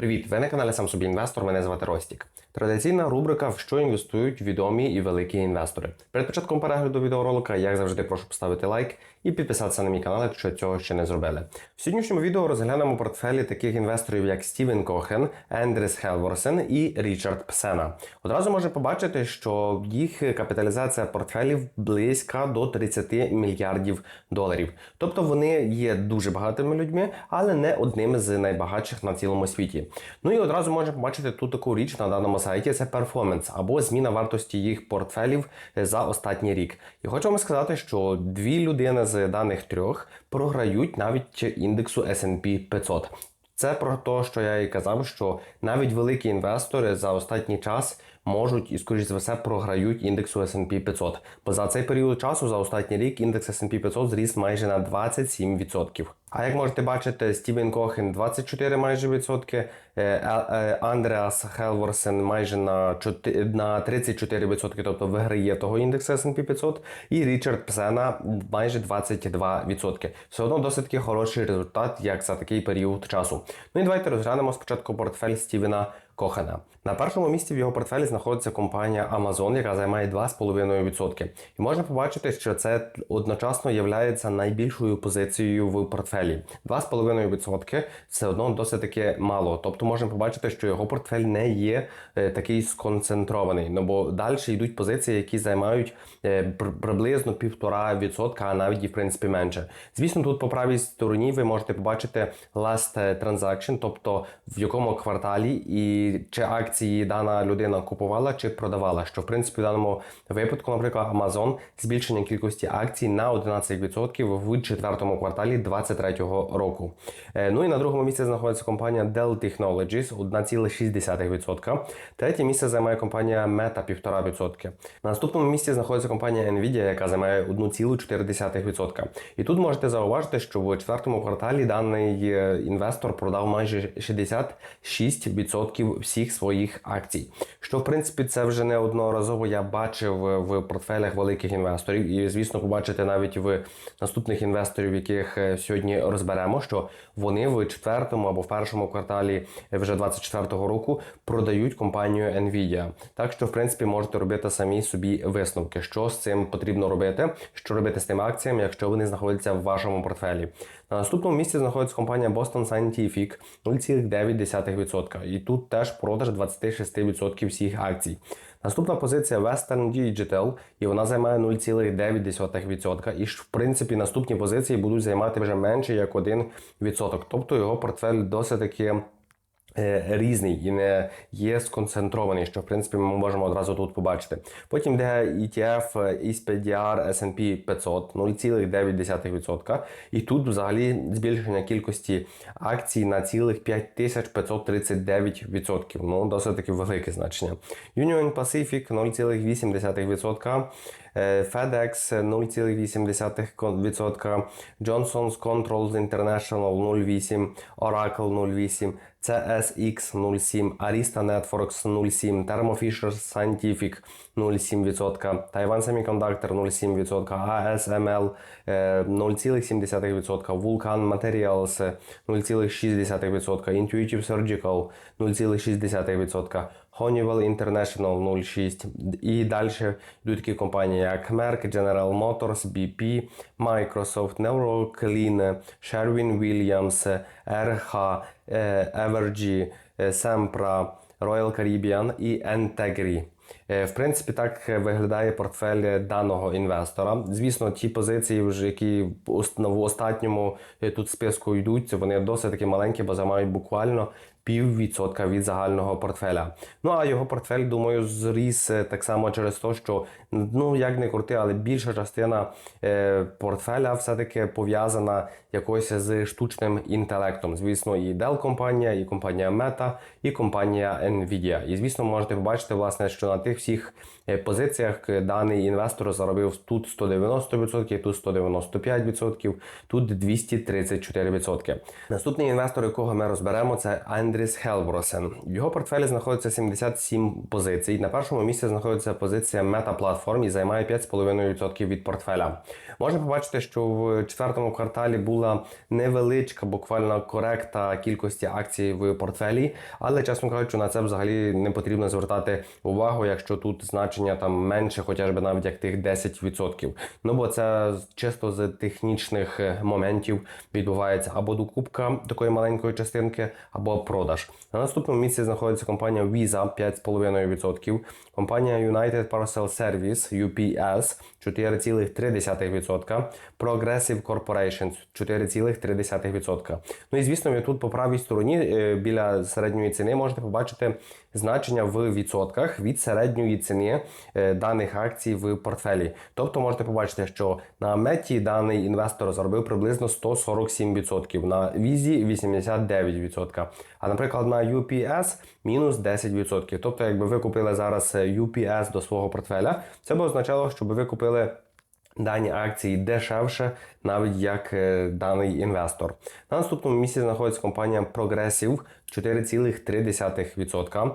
Привіт! Ви на каналі Сам собі інвестор. Мене звати Ростік. Традиційна рубрика в що інвестують відомі і великі інвестори. Перед початком перегляду відеоролика, як завжди, прошу поставити лайк і підписатися на мій канал, якщо цього ще не зробили. В сьогоднішньому відео розглянемо портфелі таких інвесторів, як Стівен Кохен, Ендріс Хелворсен і Річард Псена. Одразу можна побачити, що їх капіталізація портфелів близька до 30 мільярдів доларів. Тобто вони є дуже багатими людьми, але не одними з найбагатших на цілому світі. Ну і одразу можна побачити тут таку річ на даному сайті: це перформанс або зміна вартості їх портфелів за останній рік. І хочу вам сказати, що дві людини з даних трьох програють навіть індексу S&P 500. Це про те, що я і казав, що навіть великі інвестори за останній час можуть і, скоріш за все, програють індексу S&P 500. Бо за цей період часу, за останній рік, індекс S&P 500 зріс майже на 27%. А як можете бачити, Стівен Кохен 24 майже відсотки, е, е, Андреас Хелворсен майже на 4, на 34 відсотки, тобто виграє того індексу S&P 500, і Річард Псена майже 22 відсотки. Все одно досить таки хороший результат, як за такий період часу. Ну і давайте розглянемо спочатку портфель Стівена Кохена. На першому місці в його портфелі знаходиться компанія Amazon, яка займає 2,5%. І можна побачити, що це одночасно є найбільшою позицією в портфелі. 2,5% все одно досить таки мало. Тобто можна побачити, що його портфель не є е, такий сконцентрований. Ну бо далі йдуть позиції, які займають е, приблизно 1,5%, а навіть і в принципі менше. Звісно, тут по правій стороні ви можете побачити last transaction, тобто в якому кварталі і чи акції дана людина купувала чи продавала. Що в принципі в даному випадку, наприклад, Amazon збільшення кількості акцій на 11% в четвертому кварталі 2023 року. Е, ну і на другому місці знаходиться компанія Dell Technologies 1,6%. Третє місце займає компанія Meta 1,5%. На наступному місці знаходиться компанія Nvidia, яка займає 1,4%. І тут можете зауважити, що в четвертому кварталі даний е, інвестор продав майже 66% всіх своїх акцій. Що в принципі це вже неодноразово я бачив в портфелях великих інвесторів, і звісно, побачите навіть в наступних інвесторів, яких е, сьогодні розберемо, що вони в четвертому або в першому кварталі вже 24-го року продають компанію Nvidia. Так що, в принципі, можете робити самі собі висновки, що з цим потрібно робити, що робити з тими акціями, якщо вони знаходяться в вашому портфелі. На наступному місці знаходиться компанія Boston Scientific 0,9%. І тут теж продаж 26% всіх акцій. Наступна позиція Western Digital, і вона займає 0,9%. І ж, в принципі наступні позиції будуть займати вже менше як 1%. Тобто його портфель досить таки. Е, різний і не є сконцентрований, що в принципі ми можемо одразу тут побачити. Потім де ETF SPDR S&P 500 0,9%. І тут взагалі збільшення кількості акцій на цілих 5539%. Ну, досить таки велике значення. Union Pacific 0,8%. Е, FedEx 0,8%, Johnson's Controls International 0,8%, Oracle 0,8%, CSX 0,7, Arista Networks 0,7, Thermo Fisher Scientific 0,7%, Taiwan Semiconductor 0,7%, ASML 0,7%, Vulcan Materials 0,6%, Intuitive Surgical 0,6%, Honeywell International 0,6. І далі йдуть такі компанії, як Merck, General Motors, BP, Microsoft, Neuroclean, Sherwin-Williams, RH, Evergy, Sempra, Royal Caribbean і Entegri. Е, в принципі, так виглядає портфель даного інвестора. Звісно, ті позиції, які в останньому е, тут списку йдуть, вони досить таки маленькі, бо займають буквально піввідсотка від загального портфеля. Ну а його портфель, думаю, зріс е, так само через те, що ну як не крути, але більша частина е, портфеля все-таки пов'язана якось з штучним інтелектом. Звісно, і Dell компанія, і компанія Meta, і компанія Nvidia. І звісно, можете побачити, власне, що на тих всіх позиціях даний інвестор заробив тут 190%, тут 195%, тут 234%. Наступний інвестор, якого ми розберемо, це Андрій. Дріс Хелбросен. В його портфелі знаходиться 77 позицій. На першому місці знаходиться позиція Meta Platform і займає 5,5% від портфеля. Можна побачити, що в четвертому кварталі була невеличка, буквально коректа кількості акцій в портфелі, але чесно кажучи, на це взагалі не потрібно звертати увагу, якщо тут значення там менше, хоча б навіть як тих 10%. Ну бо це чисто з технічних е, моментів відбувається або докупка такої маленької частинки, або продаж. На наступному місці знаходиться компанія Visa 5,5%, компанія United Parcel Service UPS 4,3%, Progressive Corporation 4,3%. Ну і звісно, тут по правій стороні е, біля середньої ціни можете побачити значення в відсотках від середньої ціни даних акцій в портфелі. Тобто можете побачити, що на меті даний інвестор заробив приблизно 147%, на візі 89%, а наприклад на UPS мінус 10%. Тобто, якби ви купили зараз е, UPS до свого портфеля, це б означало, щоб ви купили дані акції дешевше, навіть як е, даний інвестор. На наступному місці знаходиться компанія Progressive 4,3%,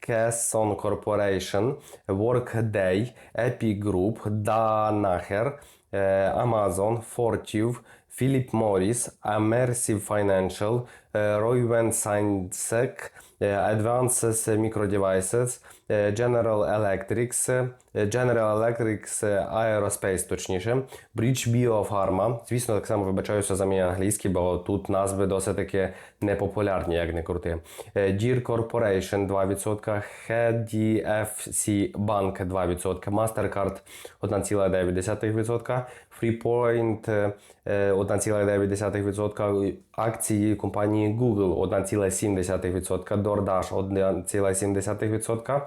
Kesson Corporation, Workday, Epic Group, Danaher, eh, Amazon, Fortive, Philip Morris, Immersive Financial, eh, Roivant Science, eh, Advances Micro Devices, General Electric, е, General Electric е, Aerospace, точніше, Bridge Biopharma. Звісно, так само вибачаюся за мій англійський, бо тут назви досить таки непопулярні, як не крути. Е, Deere Corporation 2%, HDFC Bank 2%, Mastercard 1,9%, Freepoint е, е, 1,9%, акції компанії Google 1,7%, DoorDash 1,7%,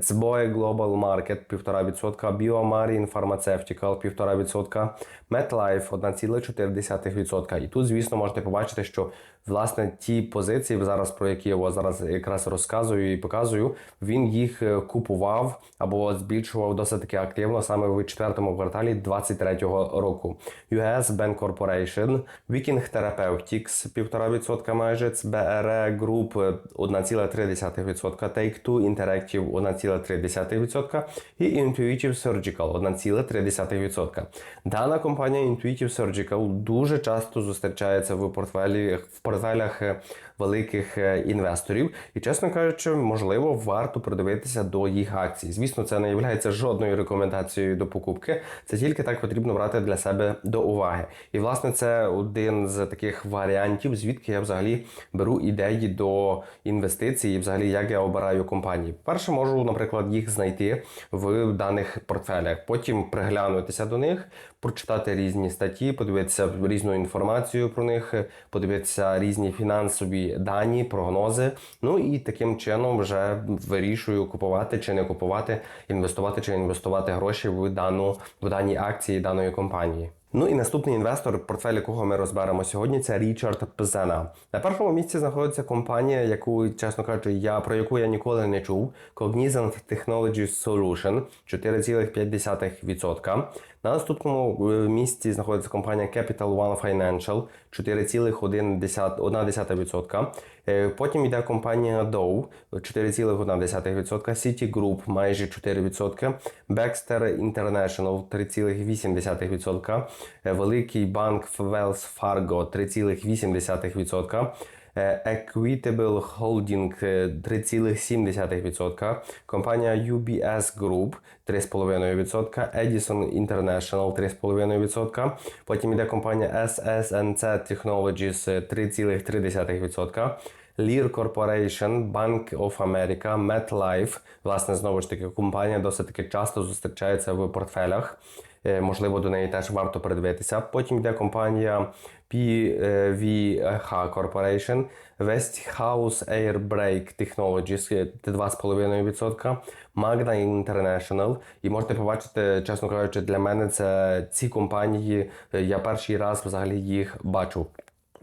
Цбоє Global Market 1,5%, BioMarine Pharmaceutical 1,5%, MetLife 1,4%. І тут, звісно, можете побачити, що власне ті позиції, зараз про які я зараз якраз розказую і показую, він їх е, купував або збільшував досить таки активно саме в четвертому кварталі 2023 року. US Bank Corporation, Viking Therapeutics 1,5% майже, CBRE Group 1,3%, Take-Two Interactive 1,3% і Intuitive Surgical 1,3%. Дана компанія Intuitive Surgical дуже часто зустрічається в портфелі в портфелях е, великих е, інвесторів, і чесно кажучи, можливо, варто придивитися до їх акцій. Звісно, це не є жодною рекомендацією до покупки. Це тільки так потрібно брати для себе до уваги. І власне це один з таких варіантів, звідки я взагалі беру ідеї до інвестицій, і взагалі як я обираю компанії. Перше можу, наприклад, їх знайти в даних портфелях, потім приглянутися до них, прочитати різні статті, подивитися різну інформацію про них, подивитися різні фінансові дані, прогнози. Ну і таким чином вже вирішую купувати чи не купувати, інвестувати чи інвестувати гроші в дану в дані акції даної компанії. Ну і наступний інвестор, портфель якого ми розберемо сьогодні, це Річард Пзена. На першому місці знаходиться компанія, яку, чесно кажучи, я про яку я ніколи не чув. Cognizant Technology Solution 4,5%. На наступному е, місці знаходиться компанія Capital One Financial 4,1%. Е, Потім йде компанія Dow 4,1%, Citigroup майже 4%, Baxter International 3,8%, е, Великий банк Wells Fargo 3,8%, е, Equitable Holding е, 3,7%, компанія UBS Group 3,5%, Edison International 3,5%, потім йде компанія SSNC Technologies е, 3,3%, Lear Corporation, Bank of America, MetLife, власне, знову ж таки, компанія досить таки часто зустрічається в портфелях. Е, Можливо, до неї теж варто придивитися. Потім йде компанія PVH Corporation, Westhouse Air Brake Technologies е, 2,5%, Magna International. І можете побачити, чесно кажучи, для мене це ці компанії. е, Я перший раз взагалі їх бачу.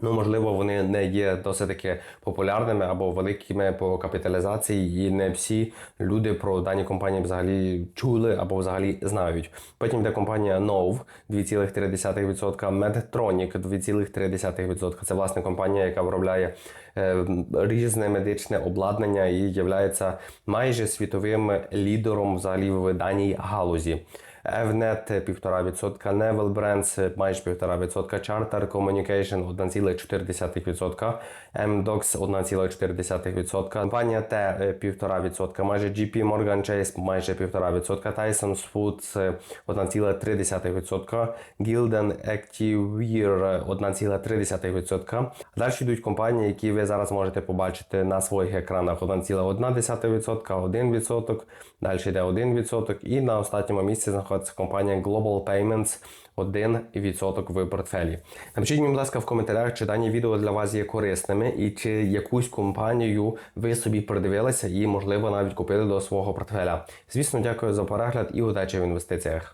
Ну, можливо, вони не є досить таки популярними або великими по капіталізації, і не всі люди про дані компанії взагалі чули або взагалі знають. Потім йде компанія Nov 2,3%, Medtronic 2,3%. Це власне компанія, яка виробляє е, різне медичне обладнання і є майже світовим лідером взагалі в даній галузі. Evnet 1,5%, Neville Brands майже 1,5%, Charter Communication 1,4%, MDox 1,4%, компанія T 1,5%, майже JP Morgan Chase майже 1,5%, Tyson Foods 1,3%, Gildan Activewear 1,3%. Далі йдуть компанії, які ви зараз можете побачити на своїх екранах 1,1%, 1%, далі йде 1%, і на останньому місці знаходиться компанія Global Payments 1% в портфелі. Напишіть мені, будь ласка, в коментарях, чи дані відео для вас є корисними, і чи якусь компанію ви собі придивилися і, можливо, навіть купили до свого портфеля. Звісно, дякую за перегляд і удачі в інвестиціях.